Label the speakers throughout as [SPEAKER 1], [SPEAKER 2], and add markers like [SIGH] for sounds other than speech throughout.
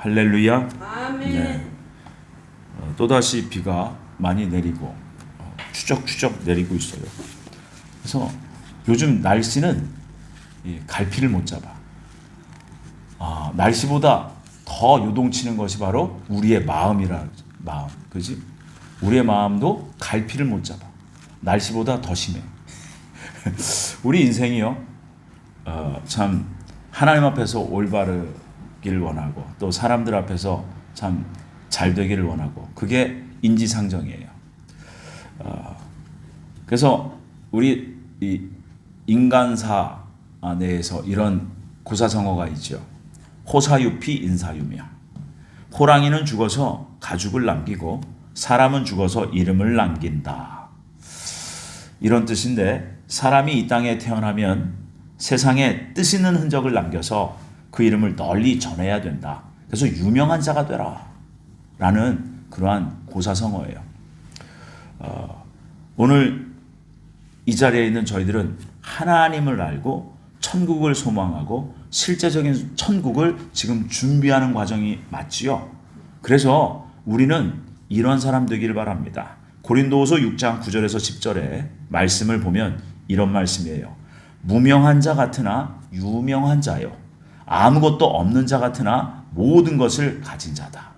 [SPEAKER 1] 할렐루야.
[SPEAKER 2] 아멘.
[SPEAKER 1] 네. 어, 또다시 비가 많이 내리고 어, 추적추적 내리고 있어요. 그래서 요즘 날씨는 이 갈피를 못 잡아. 아, 날씨보다 더 요동치는 것이 바로 우리의 마음이라 마음, 그지? 우리의 마음도 갈피를 못 잡아. 날씨보다 더 심해. [LAUGHS] 우리 인생이요, 어, 참 하나님 앞에서 올바르 기를 원하고 또 사람들 앞에서 참 잘 되기를 원하고 그게 인지상정이에요. 어, 그래서 우리 이 인간사 내에서 이런 고사성어가 있죠. 호사유피 인사유명. 호랑이는 죽어서 가죽을 남기고 사람은 죽어서 이름을 남긴다. 이런 뜻인데 사람이 이 땅에 태어나면 세상에 뜻 있는 흔적을 남겨서 그 이름을 널리 전해야 된다. 그래서 유명한 자가 되라. 라는 그러한 고사성어예요. 어, 오늘 이 자리에 있는 저희들은 하나님을 알고 천국을 소망하고 실제적인 천국을 지금 준비하는 과정이 맞지요. 그래서 우리는 이런 사람 되기를 바랍니다. 고린도후서 6장 9절에서 10절에 말씀을 보면 이런 말씀이에요. 무명한 자 같으나 유명한 자요. 아무것도 없는 자 같으나 모든 것을 가진 자다.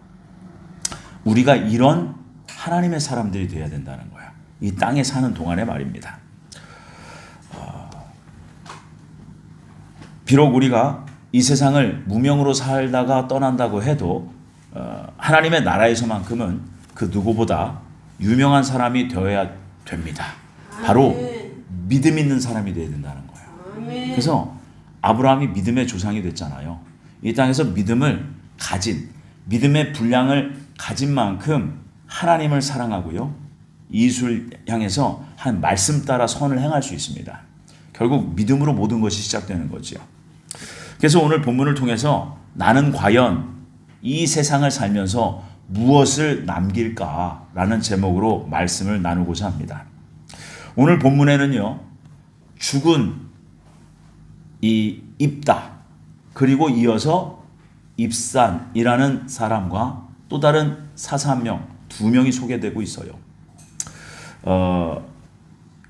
[SPEAKER 1] 우리가 이런 하나님의 사람들이 되어야 된다는 거야. 이 땅에 사는 동안의 말입니다. 비록 우리가 이 세상을 무명으로 살다가 떠난다고 해도 어, 하나님의 나라에서만큼은 그 누구보다 유명한 사람이 되어야 됩니다. 바로. 믿음 있는 사람이 되어야 된다는 거예요. 그래서 아브라함이 믿음의 조상이 됐잖아요. 이 땅에서 믿음을 가진 믿음의 분량을 가진 만큼 하나님을 사랑하고요. 이웃을 향해서 한 말씀 따라 선을 행할 수 있습니다. 결국 믿음으로 모든 것이 시작되는 거지요. 그래서 오늘 본문을 통해서 나는 과연 이 세상을 살면서 무엇을 남길까라는 제목으로 말씀을 나누고자 합니다. 오늘 본문에는요, 죽은 이 입다, 그리고 이어서 입산이라는 사람과 또 다른 사사 한 명, 두 명이 소개되고 있어요. 어,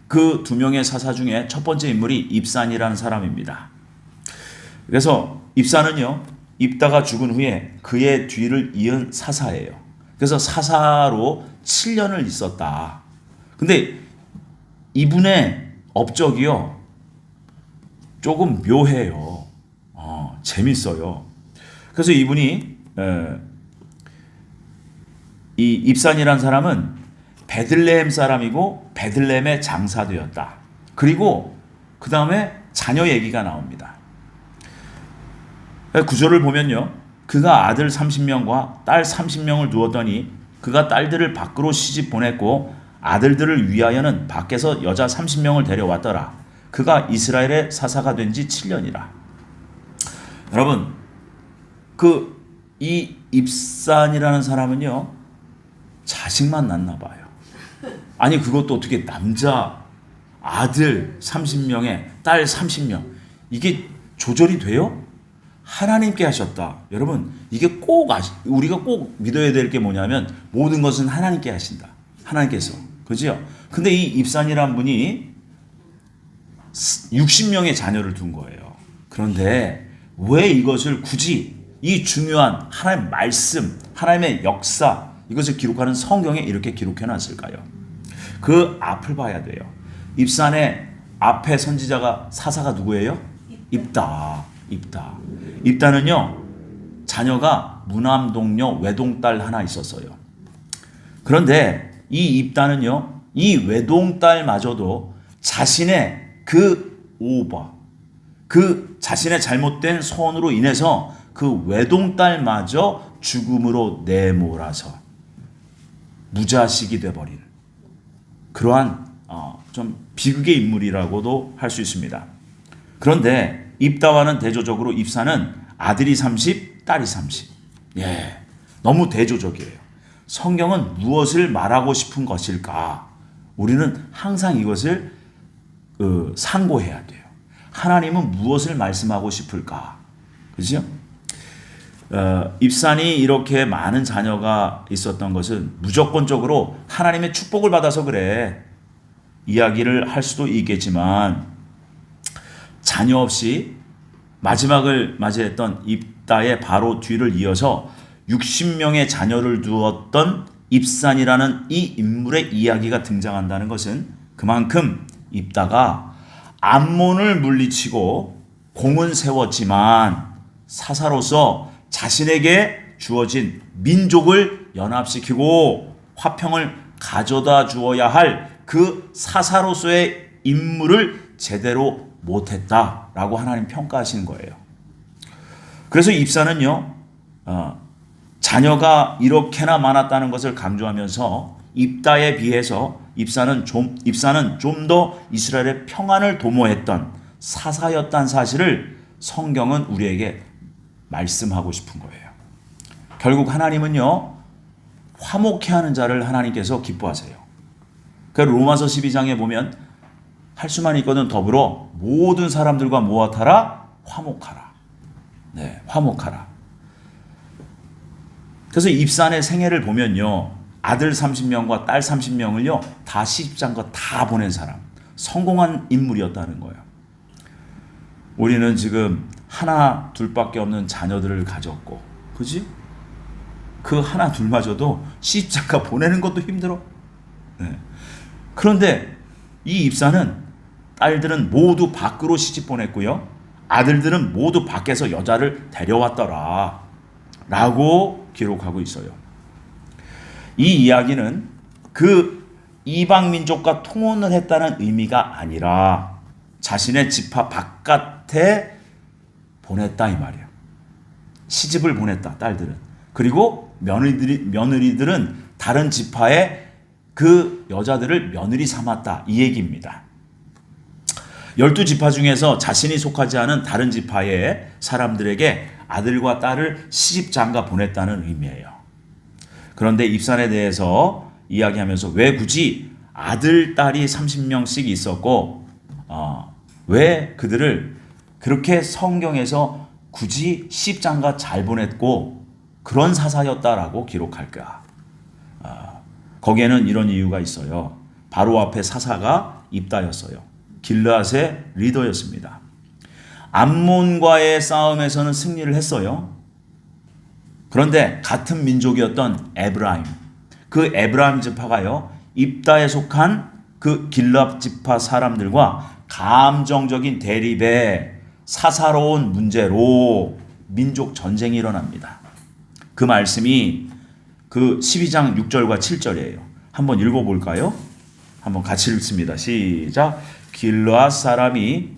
[SPEAKER 1] 그 두 명의 사사 중에 첫 번째 인물이 입산이라는 사람입니다. 그래서 입산은요, 입다가 죽은 후에 그의 뒤를 이은 사사예요. 그래서 사사로 7년을 있었다. 근데 이분의 업적이요, 조금 묘해요. 어, 재밌어요. 그래서 이분이 에, 이 입산이란 사람은 베들레헴 사람이고 베들레헴의 장사되었다. 그리고 그 다음에 자녀 얘기가 나옵니다. 구절을 보면요. 그가 아들 30명과 딸 30명을 두었더니 그가 딸들을 밖으로 시집 보냈고 아들들을 위하여는 밖에서 여자 30명을 데려왔더라. 그가 이스라엘의 사사가 된 지 7년이라. 여러분, 그 이 입산이라는 사람은요. 자식만 낳나 봐요. 아니 그것도 어떻게 남자 아들 30명에 딸 30명 이게 조절이 돼요? 하나님께 하셨다. 여러분 이게 꼭 아시, 우리가 꼭 믿어야 될 게 뭐냐면 모든 것은 하나님께 하신다. 하나님께서 그죠? 근데 이 입산이란 분이 60명의 자녀를 둔 거예요. 그런데 왜 이것을 굳이 이 중요한 하나님의 말씀, 하나님의 역사 이것을 기록하는 성경에 이렇게 기록해 놨을까요? 그 앞을 봐야 돼요. 입산의 앞에 선지자가 사사가 누구예요? 입다. 입다. 입다는요. 자녀가 무남동녀 외동딸 하나 있었어요. 그런데 이 입다는요. 이 외동딸마저도 자신의 그 오바 그 자신의 잘못된 소원으로 인해서 그 외동딸마저 죽음으로 내몰아서 무자식이 돼버린 그러한 어, 좀 비극의 인물이라고도 할 수 있습니다. 그런데 입다와는 대조적으로 입사는 아들이 30, 딸이 30. 예, 너무 대조적이에요. 성경은 무엇을 말하고 싶은 것일까? 우리는 항상 이것을 어, 상고해야 돼요. 하나님은 무엇을 말씀하고 싶을까? 그죠? 어, 입산이 이렇게 많은 자녀가 있었던 것은 무조건적으로 하나님의 축복을 받아서 그래. 이야기를 할 수도 있겠지만 자녀 없이 마지막을 맞이했던 입다의 바로 뒤를 이어서 60명의 자녀를 두었던 입산이라는 이 인물의 이야기가 등장한다는 것은 그만큼 입다가 암몬을 물리치고 공은 세웠지만 사사로서 자신에게 주어진 민족을 연합시키고 화평을 가져다 주어야 할 그 사사로서의 임무를 제대로 못했다라고 하나님 평가하시는 거예요. 그래서 입사는요, 어, 자녀가 이렇게나 많았다는 것을 강조하면서 입다에 비해서 입사는 좀 입사는 좀 더 이스라엘의 평안을 도모했던 사사였다는 사실을 성경은 우리에게 말씀하고 싶은 거예요. 결국 하나님은요 화목해 하는 자를 하나님께서 기뻐하세요. 그 로마서 12장에 보면 할 수만 있거든 더불어 모든 사람들과 모아타라 화목하라. 네, 화목하라. 그래서 입산의 생애를 보면요. 아들 30명과 딸 30명을요. 다 시집장가 다 보낸 사람. 성공한 인물이었다는 거예요. 우리는 지금 하나 둘밖에 없는 자녀들을 가졌고 그지? 그 하나 둘마저도 시집장가 보내는 것도 힘들어. 네. 그런데 이 입사는 딸들은 모두 밖으로 시집 보냈고요. 아들들은 모두 밖에서 여자를 데려왔더라. 라고 기록하고 있어요. 이 이야기는 그 이방 민족과 통혼을 했다는 의미가 아니라 자신의 집합 바깥에 보냈다 이 말이에요. 시집을 보냈다 딸들은. 그리고 며느리들이 며느리들은 다른 지파에 그 여자들을 며느리 삼았다 이 얘기입니다. 열두 지파 중에서 자신이 속하지 않은 다른 지파의 사람들에게 아들과 딸을 시집 장가 보냈다는 의미예요. 그런데 입산에 대해서 이야기하면서 왜 굳이 아들, 딸이 30명씩 있었고, 어, 왜 그들을 그렇게 성경에서 굳이 시집장가 잘 보냈고 그런 사사였다라고 기록할까? 어, 거기에는 이런 이유가 있어요. 바로 앞에 사사가 입다였어요. 길르앗의 리더였습니다. 암몬과의 싸움에서는 승리를 했어요. 그런데 같은 민족이었던 에브라임, 그 에브라임 지파가요, 입다에 속한 그 길랍 지파 사람들과 감정적인 대립에 사사로운 문제로 민족 전쟁이 일어납니다. 그 말씀이 그 12장 6절과 7절이에요. 한번 읽어볼까요? 한번 같이 읽습니다. 시작. 길르앗 사람이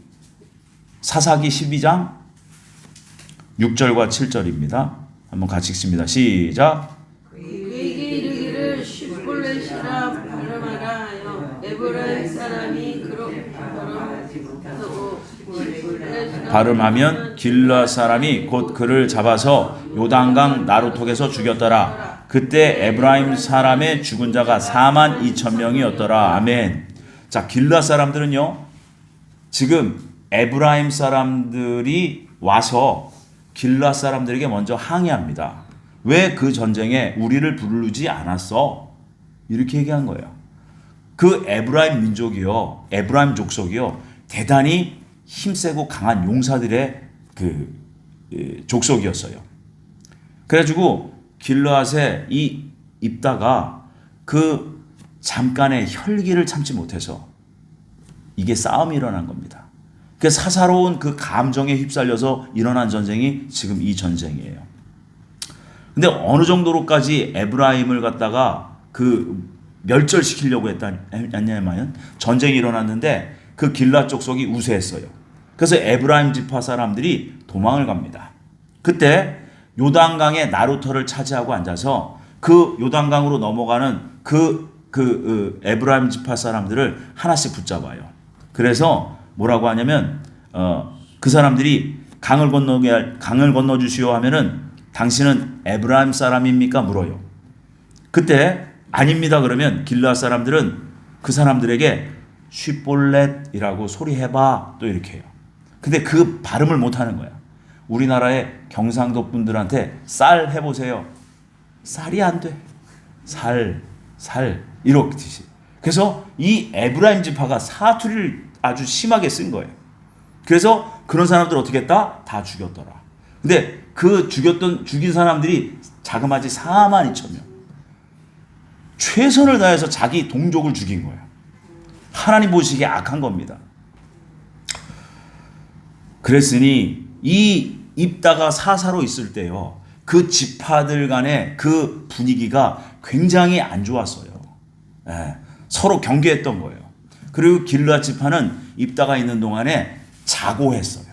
[SPEAKER 1] 사사기 12장 6절과 7절입니다. 한번 같이 읽습니다. 시작.
[SPEAKER 2] 그에게 이르기를 슈볼렛이라 발음하라 하여 에브라임 사람이 그렇게 발음하고 슈볼렛이라
[SPEAKER 1] 발음하면 길르앗 사람이 곧 그를 잡아서 요단강 나루톡에서 죽였더라. 그때 에브라임 사람의 죽은 자가 4만 2천 명이었더라. 아멘. 자, 길르앗 사람들은요. 지금 에브라임 사람들이 와서 길르앗 사람들에게 먼저 항의합니다. 왜 그 전쟁에 우리를 부르지 않았어? 이렇게 얘기한 거예요. 그 에브라임 민족이요, 에브라임 족속이요, 대단히 힘세고 강한 용사들의 그 예, 족속이었어요. 그래가지고 길르앗에 이 입다가 그 잠깐의 혈기를 참지 못해서 이게 싸움이 일어난 겁니다. 그 사사로운 그 감정에 휩쓸려서 일어난 전쟁이 지금 이 전쟁이에요. 근데 어느 정도로까지 에브라임을 갖다가 그 멸절시키려고 했냐면 전쟁이 일어났는데 그 길라 족속이 우세했어요. 그래서 에브라임 지파 사람들이 도망을 갑니다. 그때 요단강의 나루터를 차지하고 앉아서 그 요단강으로 넘어가는 그, 그, 그 에브라임 지파 사람들을 하나씩 붙잡아요. 그래서 뭐라고 하냐면 어, 그 사람들이 강을 건너게 할, 강을 건너 주시오 하면은 당신은 에브라임 사람입니까 물어요. 그때 아닙니다 그러면 길라 사람들은 그 사람들에게 쉬볼렛이라고 소리해봐 또 이렇게 해요. 근데 그 발음을 못 하는 거야. 우리나라의 경상도 분들한테 쌀 해보세요. 쌀이 안 돼. 살, 살 이렇듯이. 그래서 이 에브라임 지파가 사투리를 아주 심하게 쓴 거예요. 그래서 그런 사람들 어떻게 했다? 다 죽였더라. 근데 그 죽였던 죽인 사람들이 자그마치 4만 2천 명. 최선을 다해서 자기 동족을 죽인 거예요. 하나님 보시기에 악한 겁니다. 그랬으니 이 입다가 사사로 있을 때요. 그 지파들 간의 그 분위기가 굉장히 안 좋았어요. 예, 서로 경계했던 거예요. 그리고 길라 지파는 입다가 있는 동안에 자고했어요.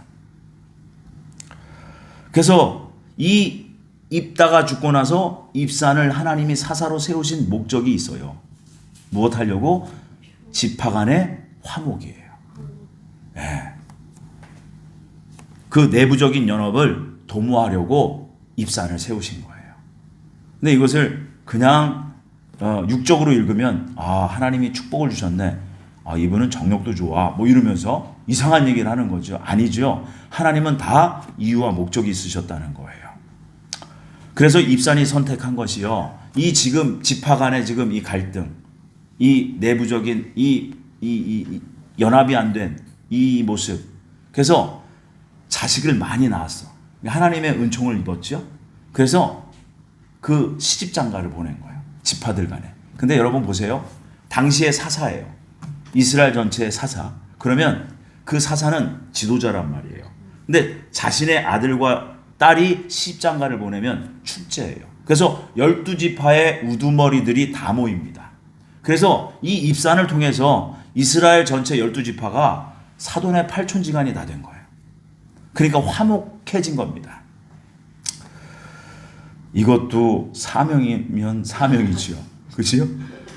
[SPEAKER 1] 그래서 이 입다가 죽고 나서 입산을 하나님이 사사로 세우신 목적이 있어요. 무엇 하려고? 지파 간의 화목이에요. 예. 그 내부적인 연합을 도모하려고 입산을 세우신 거예요. 근데 이것을 그냥 어, 육적으로 읽으면 아 하나님이 축복을 주셨네. 아 이분은 정력도 좋아. 뭐 이러면서 이상한 얘기를 하는 거죠. 아니죠. 하나님은 다 이유와 목적이 있으셨다는 거예요. 그래서 입산이 선택한 것이요. 이 지금 지파 간의 지금 이 갈등, 이 내부적인 이, 이, 이, 이 연합이 안 된 이 모습. 그래서 자식을 많이 낳았어. 하나님의 은총을 입었죠. 그래서 그 시집 장가를 보낸 거예요. 지파들 간에. 근데 여러분 보세요. 당시의 사사예요. 이스라엘 전체의 사사. 그러면 그 사사는 지도자란 말이에요. 근데 자신의 아들과 딸이 시집 장가를 보내면 축제예요. 그래서 열두 지파의 우두머리들이 다 모입니다. 그래서 이 입산을 통해서 이스라엘 전체 열두 지파가 사돈의 팔촌지간이 다 된 거예요. 그러니까 화목해진 겁니다. 이것도 사명이면 사명이지요. 그렇지요?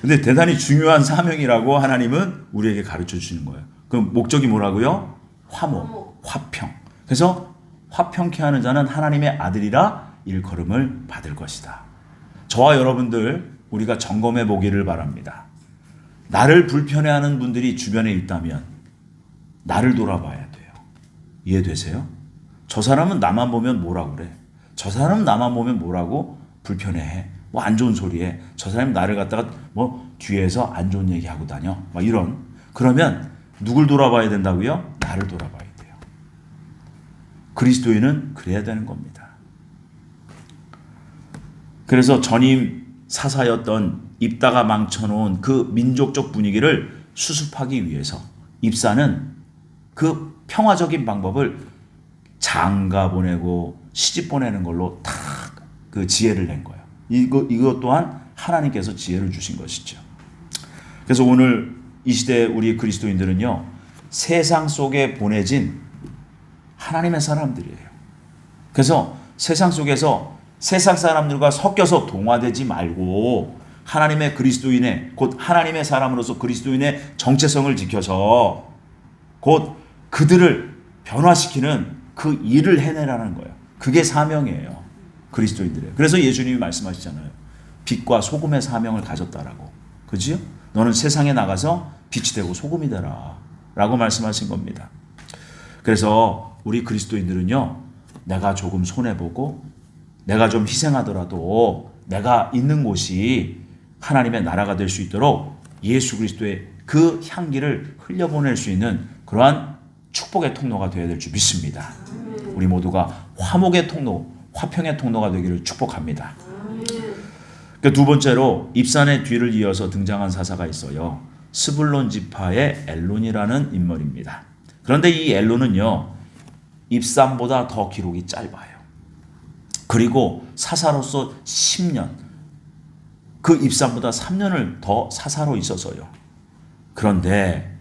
[SPEAKER 1] 근데 대단히 중요한 사명이라고 하나님은 우리에게 가르쳐 주시는 거예요. 그 목적이 뭐라고요? 화목, 화평. 그래서 화평케 하는 자는 하나님의 아들이라 일컬음을 받을 것이다. 저와 여러분들 우리가 점검해 보기를 바랍니다. 나를 불편해하는 분들이 주변에 있다면 나를 돌아봐야 돼요. 이해되세요? 저 사람은 나만 보면 뭐라 그래? 저 사람은 나만 보면 뭐라고 불편해해? 뭐 안 좋은 소리해? 저 사람이 나를 갖다가 뭐 뒤에서 안 좋은 얘기 하고 다녀? 막 이런. 그러면 누굴 돌아봐야 된다고요? 나를 돌아봐야 돼요. 그리스도인은 그래야 되는 겁니다. 그래서 전임 사사였던 입다가 망쳐놓은 그 민족적 분위기를 수습하기 위해서 입사는 그 평화적인 방법을 장가 보내고 시집 보내는 걸로 다 그 지혜를 낸 거예요. 이거 이것 또한 하나님께서 지혜를 주신 것이죠. 그래서 오늘 이 시대 우리 그리스도인들은요 세상 속에 보내진 하나님의 사람들이에요. 그래서 세상 속에서 세상 사람들과 섞여서 동화되지 말고 하나님의 그리스도인의 곧 하나님의 사람으로서 그리스도인의 정체성을 지켜서 곧 그들을 변화시키는 그 일을 해내라는 거예요. 그게 사명이에요. 그리스도인들의. 그래서 예수님이 말씀하시잖아요. 빛과 소금의 사명을 가졌다라고. 그지요? 너는 세상에 나가서 빛이 되고 소금이 되라. 라고 말씀하신 겁니다. 그래서 우리 그리스도인들은요, 내가 조금 손해보고, 내가 좀 희생하더라도, 내가 있는 곳이 하나님의 나라가 될 수 있도록 예수 그리스도의 그 향기를 흘려보낼 수 있는 그러한 축복의 통로가 되어야 될 줄 믿습니다. 우리 모두가 화목의 통로, 화평의 통로가 되기를 축복합니다. 그두 번째로 입산의 뒤를 이어서 등장한 사사가 있어요. 스불론 지파의 엘론이라는 인물입니다. 그런데 이 엘론은요, 입산보다 더 기록이 짧아요. 그리고 사사로서 10년, 그 입산보다 3년을 더 사사로 있어서요. 그런데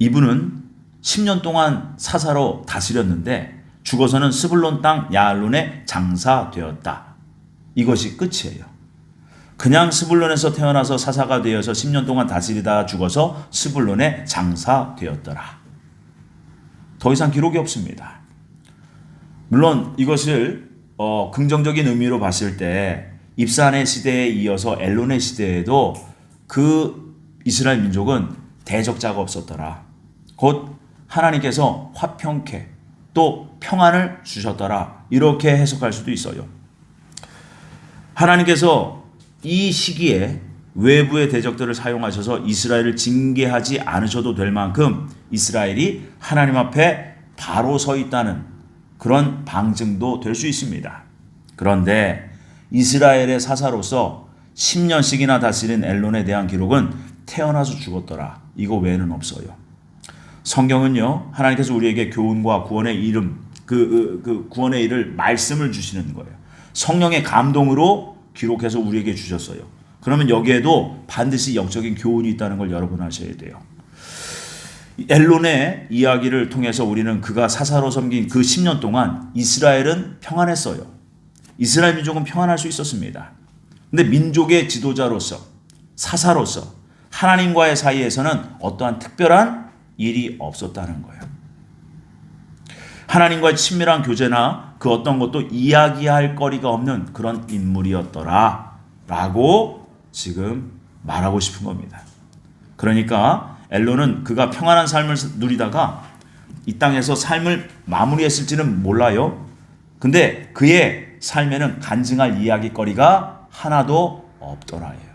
[SPEAKER 1] 이분은 10년 동안 사사로 다스렸는데 죽어서는 스불론 땅 야알론에 장사되었다. 이것이 끝이에요. 그냥 스불론에서 태어나서 사사가 되어서 10년 동안 다스리다 죽어서 스불론에 장사되었더라. 더 이상 기록이 없습니다. 물론 이것을 어, 긍정적인 의미로 봤을 때 입산의 시대에 이어서 엘론의 시대에도 그 이스라엘 민족은 대적자가 없었더라. 곧 하나님께서 화평케 또 평안을 주셨더라. 이렇게 해석할 수도 있어요. 하나님께서 이 시기에 외부의 대적들을 사용하셔서 이스라엘을 징계하지 않으셔도 될 만큼 이스라엘이 하나님 앞에 바로 서 있다는 그런 방증도 될 수 있습니다. 그런데 이스라엘의 사사로서 10년씩이나 다스린 엘론에 대한 기록은 태어나서 죽었더라. 이거 외에는 없어요. 성경은요, 하나님께서 우리에게 교훈과 구원의 이름, 그, 그, 그 구원의 일을 말씀을 주시는 거예요. 성령의 감동으로 기록해서 우리에게 주셨어요. 그러면 여기에도 반드시 영적인 교훈이 있다는 걸 여러분 아셔야 돼요. 엘론의 이야기를 통해서 우리는 그가 사사로 섬긴 그 10년 동안 이스라엘은 평안했어요. 이스라엘 민족은 평안할 수 있었습니다. 근데 민족의 지도자로서 사사로서 하나님과의 사이에서는 어떠한 특별한 일이 없었다는 거예요. 하나님과의 친밀한 교제나 그 어떤 것도 이야기할 거리가 없는 그런 인물이었더라. 라고 지금 말하고 싶은 겁니다. 그러니까 엘론은 그가 평안한 삶을 누리다가 이 땅에서 삶을 마무리했을지는 몰라요. 근데 그의 삶에는 간증할 이야기거리가 하나도 없더라예요.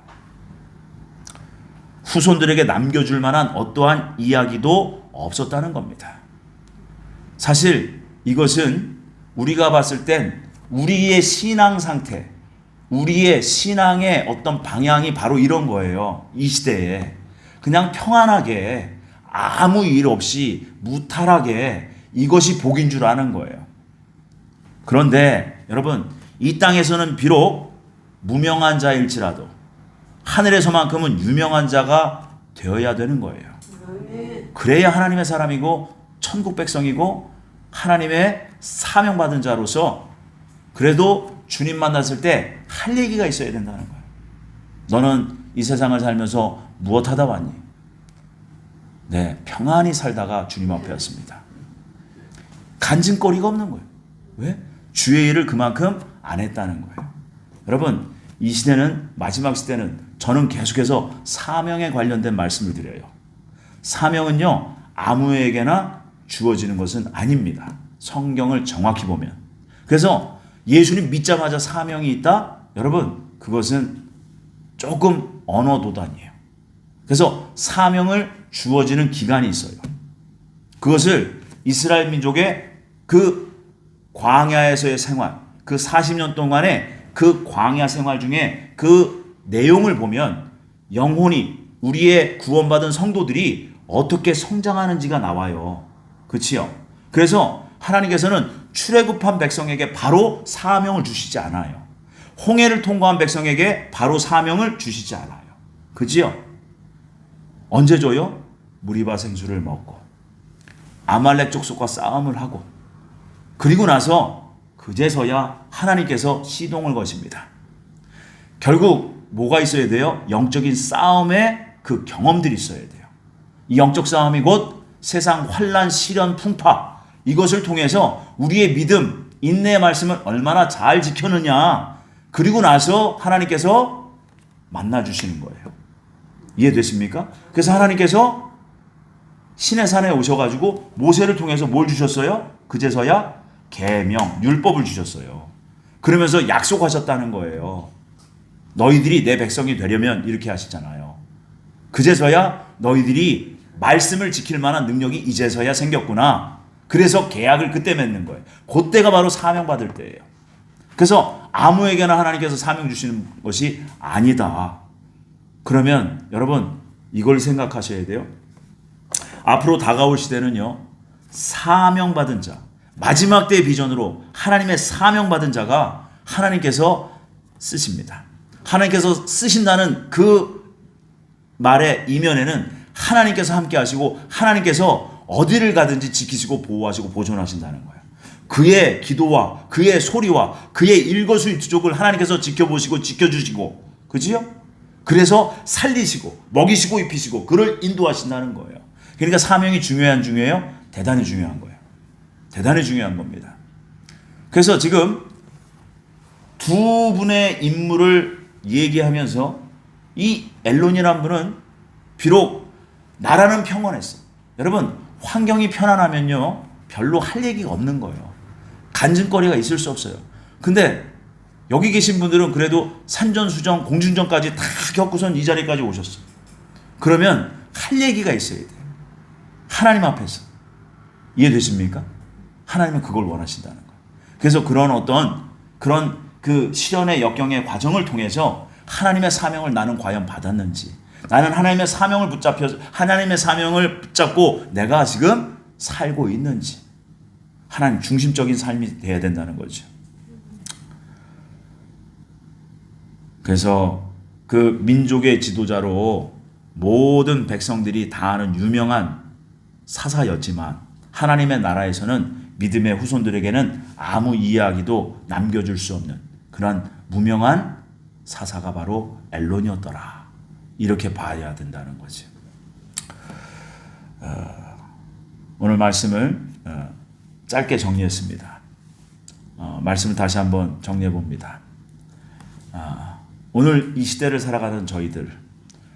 [SPEAKER 1] 후손들에게 남겨줄 만한 어떠한 이야기도 없었다는 겁니다. 사실 이것은 우리가 봤을 땐 우리의 신앙 상태, 우리의 신앙의 어떤 방향이 바로 이런 거예요. 이 시대에. 그냥 평안하게 아무 일 없이 무탈하게 이것이 복인 줄 아는 거예요. 그런데 여러분, 이 땅에서는 비록 무명한 자일지라도 하늘에서만큼은 유명한 자가 되어야 되는 거예요. 그래야 하나님의 사람이고 천국 백성이고 하나님의 사명받은 자로서 그래도 주님 만났을 때 할 얘기가 있어야 된다는 거예요. 너는 이 세상을 살면서 무엇 하다 왔니? 네, 평안히 살다가 주님 앞에 왔습니다. 간증거리가 없는 거예요. 왜? 주의 일을 그만큼 안 했다는 거예요. 여러분, 이 시대는 마지막 시대는 저는 계속해서 사명에 관련된 말씀을 드려요. 사명은요, 아무에게나 주어지는 것은 아닙니다. 성경을 정확히 보면. 그래서 예수님 믿자마자 사명이 있다? 여러분, 그것은 조금 언어 도단이에요. 그래서 사명을 주어지는 기간이 있어요. 그것을 이스라엘 민족의 그 광야에서의 생활, 그 40년 동안의 그 광야 생활 중에 그 내용을 보면 영혼이 우리의 구원받은 성도들이 어떻게 성장하는지가 나와요. 그치요? 그래서 하나님께서는 출애굽한 백성에게 바로 사명을 주시지 않아요. 홍해를 통과한 백성에게 바로 사명을 주시지 않아요. 그지요? 언제 줘요? 무리바 생수를 먹고 아말렉 족속과 싸움을 하고 그리고 나서 그제서야 하나님께서 시동을 거십니다. 결국 뭐가 있어야 돼요? 영적인 싸움의 그 경험들이 있어야 돼요. 이 영적 싸움이 곧 세상 환란, 시련, 풍파 이것을 통해서 우리의 믿음, 인내의 말씀을 얼마나 잘 지켰느냐. 그리고 나서 하나님께서 만나 주시는 거예요. 이해되십니까? 그래서 하나님께서 신의 산에 오셔가지고 모세를 통해서 뭘 주셨어요? 그제서야 계명, 율법을 주셨어요. 그러면서 약속하셨다는 거예요. 너희들이 내 백성이 되려면 이렇게 하시잖아요. 그제서야 너희들이 말씀을 지킬 만한 능력이 이제서야 생겼구나. 그래서 계약을 그때 맺는 거예요. 그때가 바로 사명 받을 때예요. 그래서 아무에게나 하나님께서 사명 주시는 것이 아니다. 그러면 여러분 이걸 생각하셔야 돼요. 앞으로 다가올 시대는요. 사명 받은 자, 마지막 때의 비전으로 하나님의 사명 받은 자가 하나님께서 쓰십니다. 하나님께서 쓰신다는 그 말의 이면에는 하나님께서 함께 하시고 하나님께서 어디를 가든지 지키시고 보호하시고 보존하신다는 거예요. 그의 기도와 그의 소리와 그의 일거수일투족을 하나님께서 지켜보시고 지켜주시고 그지요? 그래서 살리시고 먹이시고 입히시고 그를 인도하신다는 거예요. 그러니까 사명이 중요한 중요해요? 대단히 중요한 거예요. 대단히 중요한 겁니다. 그래서 지금 두 분의 인물을 얘기하면서 이 엘론이라는 분은 비록 나라는 평온했어. 여러분 환경이 편안하면요 별로 할 얘기가 없는 거예요. 간증거리가 있을 수 없어요. 근데 여기 계신 분들은 그래도 산전수전, 공중전까지 다 겪고선 이 자리까지 오셨어요. 그러면 할 얘기가 있어야 돼요. 하나님 앞에서. 이해되십니까? 하나님은 그걸 원하신다는 거예요. 그래서 그런 어떤 그런 그 시련의 역경의 과정을 통해서 하나님의 사명을 나는 과연 받았는지 나는 하나님의 사명을 붙잡혀 하나님의 사명을 붙잡고 내가 지금 살고 있는지 하나님 중심적인 삶이 돼야 된다는 거죠. 그래서 그 민족의 지도자로 모든 백성들이 다 아는 유명한 사사였지만 하나님의 나라에서는 믿음의 후손들에게는 아무 이야기도 남겨줄 수 없는 그런 무명한 사사가 바로 엘론이었더라. 이렇게 봐야 된다는 거죠. 어, 오늘 말씀을 어, 짧게 정리했습니다. 어, 말씀을 다시 한번 정리해 봅니다. 아, 오늘 이 시대를 살아가는 저희들,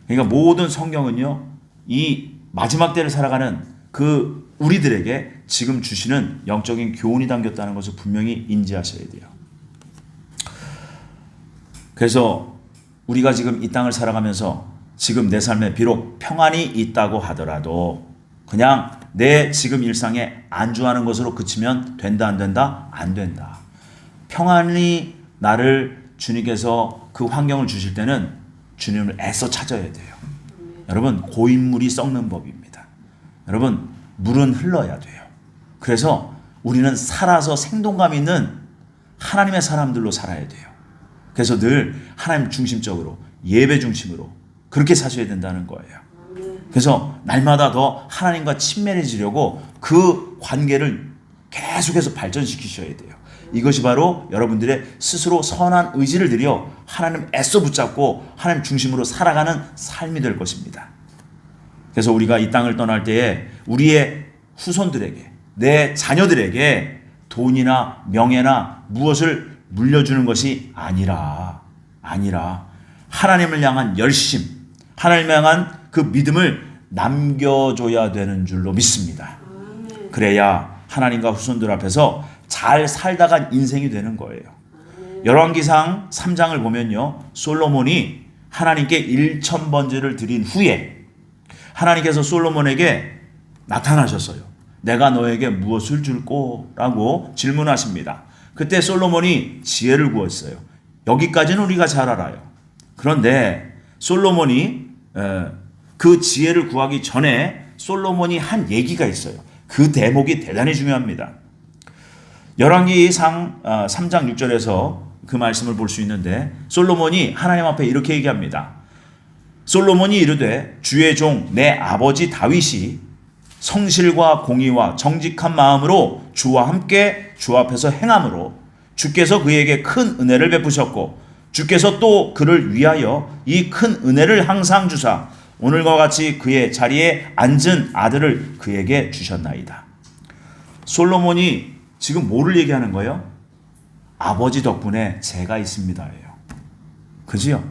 [SPEAKER 1] 그러니까 모든 성경은요, 이 마지막 때를 살아가는 그 우리들에게 지금 주시는 영적인 교훈이 담겼다는 것을 분명히 인지하셔야 돼요. 그래서 우리가 지금 이 땅을 살아가면서 지금 내 삶에 비록 평안이 있다고 하더라도 그냥 내 지금 일상에 안주하는 것으로 그치면 된다 안 된다 안 된다. 평안이 나를 주님께서 그 환경을 주실 때는 주님을 애써 찾아야 돼요. 여러분 고인물이 썩는 법입니다. 여러분 물은 흘러야 돼요. 그래서 우리는 살아서 생동감 있는 하나님의 사람들로 살아야 돼요. 그래서 늘 하나님 중심적으로 예배 중심으로 그렇게 사셔야 된다는 거예요. 그래서 날마다 더 하나님과 친밀해지려고 그 관계를 계속해서 발전시키셔야 돼요. 이것이 바로 여러분들의 스스로 선한 의지를 들여 하나님 애써 붙잡고 하나님 중심으로 살아가는 삶이 될 것입니다. 그래서 우리가 이 땅을 떠날 때에 우리의 후손들에게 내 자녀들에게 돈이나 명예나 무엇을 물려주는 것이 아니라 아니라 하나님을 향한 열심, 하나님을 향한 그 믿음을 남겨줘야 되는 줄로 믿습니다. 그래야 하나님과 후손들 앞에서 잘 살다간 인생이 되는 거예요. 열왕기상 3장을 보면요. 솔로몬이 하나님께 1천 번제를 드린 후에 하나님께서 솔로몬에게 나타나셨어요. 내가 너에게 무엇을 줄꼬라고 질문하십니다. 그때 솔로몬이 지혜를 구했어요. 여기까지는 우리가 잘 알아요. 그런데 솔로몬이 그 지혜를 구하기 전에 솔로몬이 한 얘기가 있어요. 그 대목이 대단히 중요합니다. 열왕기상 3장 6절에서 그 말씀을 볼 수 있는데 솔로몬이 하나님 앞에 이렇게 얘기합니다. 솔로몬이 이르되 주의 종 내 아버지 다윗이 성실과 공의와 정직한 마음으로 주와 함께 주 앞에서 행함으로 주께서 그에게 큰 은혜를 베푸셨고 주께서 또 그를 위하여 이 큰 은혜를 항상 주사 오늘과 같이 그의 자리에 앉은 아들을 그에게 주셨나이다. 솔로몬이 지금 뭐를 얘기하는 거예요? 아버지 덕분에 제가 있습니다예요. 그지요?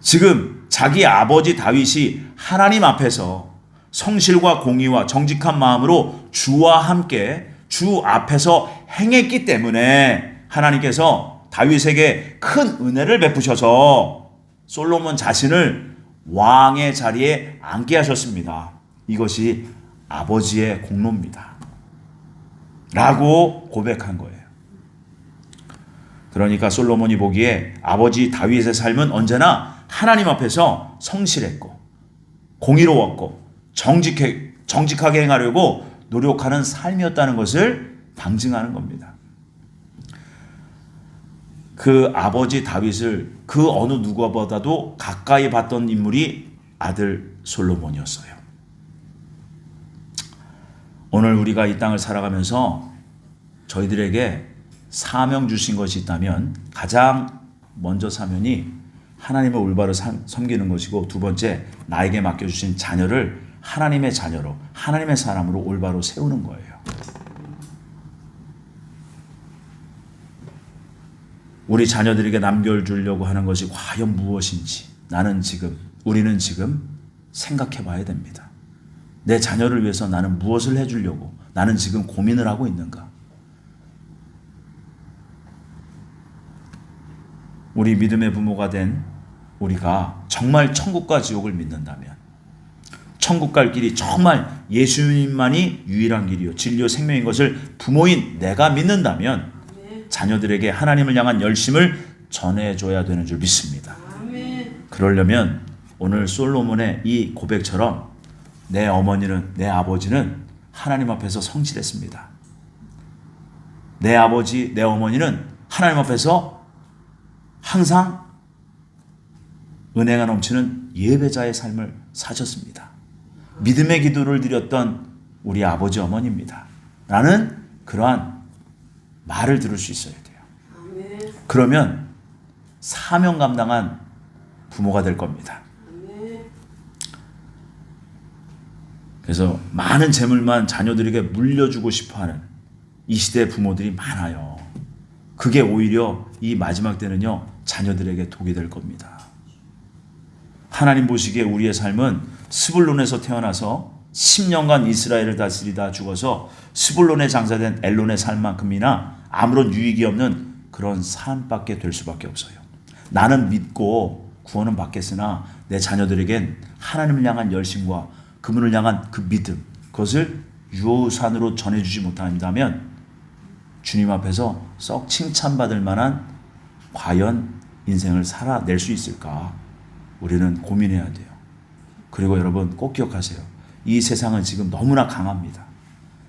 [SPEAKER 1] 지금 자기 아버지 다윗이 하나님 앞에서 성실과 공의와 정직한 마음으로 주와 함께 주 앞에서 행했기 때문에 하나님께서 다윗에게 큰 은혜를 베푸셔서 솔로몬 자신을 왕의 자리에 앉게 하셨습니다. 이것이 아버지의 공로입니다. 라고 고백한 거예요. 그러니까 솔로몬이 보기에 아버지 다윗의 삶은 언제나 하나님 앞에서 성실했고 공의로웠고 정직해, 정직하게 행하려고 노력하는 삶이었다는 것을 방증하는 겁니다. 그 아버지 다윗을 그 어느 누구보다도 가까이 봤던 인물이 아들 솔로몬이었어요. 오늘 우리가 이 땅을 살아가면서 저희들에게 사명 주신 것이 있다면 가장 먼저 사면이 하나님을 올바로 섬기는 것이고 두 번째 나에게 맡겨주신 자녀를 하나님의 자녀로 하나님의 사람으로 올바로 세우는 거예요. 우리 자녀들에게 남겨주려고 하는 것이 과연 무엇인지 나는 지금 우리는 지금 생각해 봐야 됩니다. 내 자녀를 위해서 나는 무엇을 해주려고 나는 지금 고민을 하고 있는가? 우리 믿음의 부모가 된 우리가 정말 천국과 지옥을 믿는다면 천국 갈 길이 정말 예수님만이 유일한 길이요 진리요 생명인 것을 부모인 내가 믿는다면 자녀들에게 하나님을 향한 열심을 전해줘야 되는 줄 믿습니다. 그러려면 오늘 솔로몬의 이 고백처럼 내 어머니는 내 아버지는 하나님 앞에서 성실했습니다. 내 아버지 내 어머니는 하나님 앞에서 항상 은혜가 넘치는 예배자의 삶을 사셨습니다. 믿음의 기도를 드렸던 우리 아버지 어머니입니다. 라는 그러한 말을 들을 수 있어야 돼요. 그러면 사명 감당한 부모가 될 겁니다. 그래서 많은 재물만 자녀들에게 물려주고 싶어 하는 이 시대 부모들이 많아요. 그게 오히려 이 마지막 때는요 자녀들에게 독이 될 겁니다. 하나님 보시기에 우리의 삶은 스불론에서 태어나서 10년간 이스라엘을 다스리다 죽어서 스불론에 장사된 엘론의 삶만큼이나 아무런 유익이 없는 그런 삶밖에 될 수밖에 없어요. 나는 믿고 구원은 받겠으나 내 자녀들에겐 하나님을 향한 열심과 그분을 향한 그 믿음 그것을 유산으로 전해주지 못한다면 주님 앞에서 썩 칭찬받을 만한 과연 인생을 살아낼 수 있을까? 우리는 고민해야 돼요. 그리고 여러분 꼭 기억하세요. 이 세상은 지금 너무나 강합니다.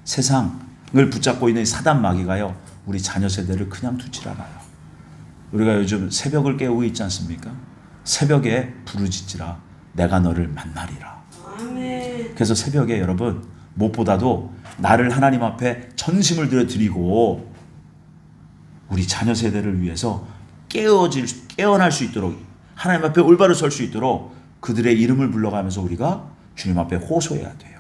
[SPEAKER 1] 세상을 붙잡고 있는 이 사단 마귀가요. 우리 자녀 세대를 그냥 두질 않아요. 우리가 요즘 새벽을 깨우고 있지 않습니까? 새벽에 부르짖지라 내가 너를 만나리라. 그래서 새벽에 여러분 무엇보다도 나를 하나님 앞에 전심을 들여 드리고 우리 자녀 세대를 위해서 깨어질 깨어날 수 있도록 하나님 앞에 올바로 설 수 있도록 그들의 이름을 불러가면서 우리가 주님 앞에 호소해야 돼요.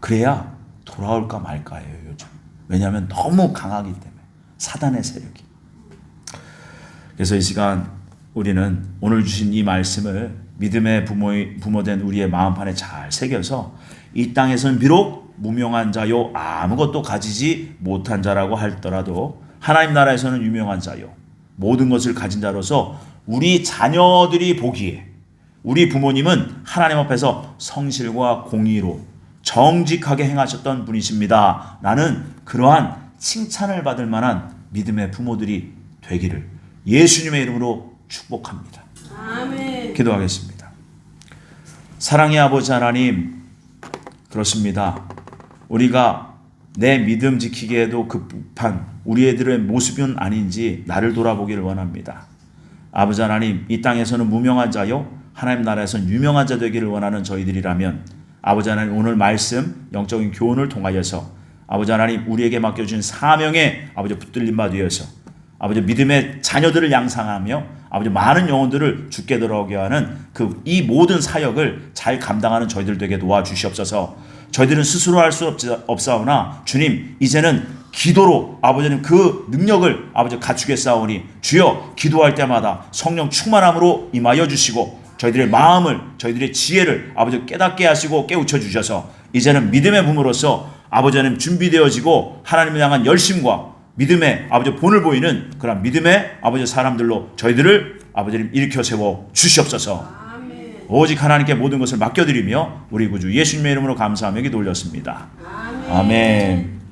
[SPEAKER 1] 그래야 돌아올까 말까예요 요즘. 왜냐하면 너무 강하기 때문에 사단의 세력이. 그래서 이 시간 우리는 오늘 주신 이 말씀을 믿음의 부모의 부모된 우리의 마음판에 잘 새겨서 이 땅에서는 비록 무명한 자요 아무것도 가지지 못한 자라고 할더라도 하나님 나라에서는 유명한 자요 모든 것을 가진 자로서 우리 자녀들이 보기에 우리 부모님은 하나님 앞에서 성실과 공의로 정직하게 행하셨던 분이십니다. 라는 그러한 칭찬을 받을 만한 믿음의 부모들이 되기를 예수님의 이름으로 축복합니다.
[SPEAKER 2] 아멘.
[SPEAKER 1] 기도하겠습니다. 사랑의 아버지 하나님, 그렇습니다. 우리가 내 믿음 지키기에도 급한 우리 애들의 모습은 아닌지 나를 돌아보기를 원합니다. 아버지 하나님, 이 땅에서는 무명한 자요, 하나님 나라에서는 유명한 자 되기를 원하는 저희들이라면 아버지 하나님 오늘 말씀 영적인 교훈을 통하여서 아버지 하나님 우리에게 맡겨준 사명에 아버지 붙들림 바 되어서 아버지 믿음의 자녀들을 양상하며 아버지 많은 영혼들을 죽게 들어오게 하는 그 이 모든 사역을 잘 감당하는 저희들 되게 도와주시옵소서. 저희들은 스스로 할 수 없사오나 주님 이제는 기도로 아버지는 그 능력을 아버지 갖추겠사오니 주여 기도할 때마다 성령 충만함으로 임하여 주시고 저희들의 마음을 저희들의 지혜를 아버지 깨닫게 하시고 깨우쳐 주셔서 이제는 믿음의 부모로서 아버지 하나님 준비되어지고 하나님을 향한 열심과 믿음의 아버지 본을 보이는 그런 믿음의 아버지 사람들로 저희들을 아버지님 일으켜 세워 주시옵소서.
[SPEAKER 2] 아멘.
[SPEAKER 1] 오직 하나님께 모든 것을 맡겨드리며 우리 구주 예수님의 이름으로 감사하며 기도 올렸습니다.
[SPEAKER 2] 아멘.
[SPEAKER 1] 아멘.